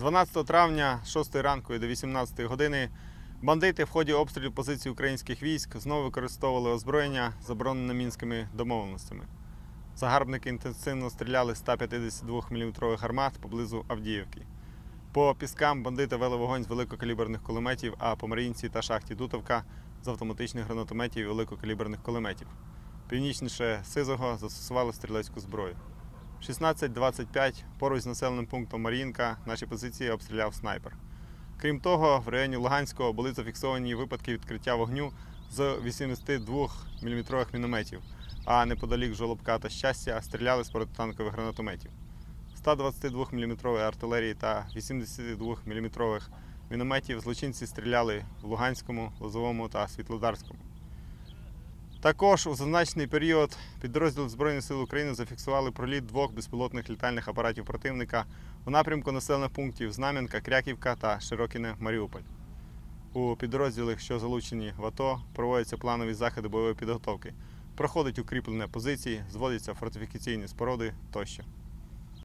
12 травня 6 ранку і до 18 години бандити в ході обстрілів позицій українських військ знову використовували озброєння, заборонене мінськими домовленостями. Загарбники інтенсивно стріляли з 152 мм гармат поблизу Авдіївки. По піскам бандити вели вогонь з великокаліберних кулеметів, а по Маріїнці та шахті Дутовка з автоматичних гранатометів і великокаліберних кулеметів. Північніше Сизого застосували стрілецьку зброю. 16.25 поруч з населеним пунктом Маріїнка наші позиції обстріляв снайпер. Крім того, в районі Луганського були зафіксовані випадки відкриття вогню з 82 мм мінометів, а неподалік Жолобка та щастя стріляли з протитанкових гранатометів. 122 мм артилерії та 82 мм мінометів злочинці стріляли в Луганському, Лозовому та Світлодарському. Також у зазначений період підрозділ Збройних сил України зафіксували проліт двох безпілотних літальних апаратів противника у напрямку населених пунктів Знам'янка, Кряківка та Широкіне Маріуполь. У підрозділах, що залучені в АТО, проводяться планові заходи бойової підготовки, проходить укріплення позицій, зводяться фортифікаційні споруди тощо.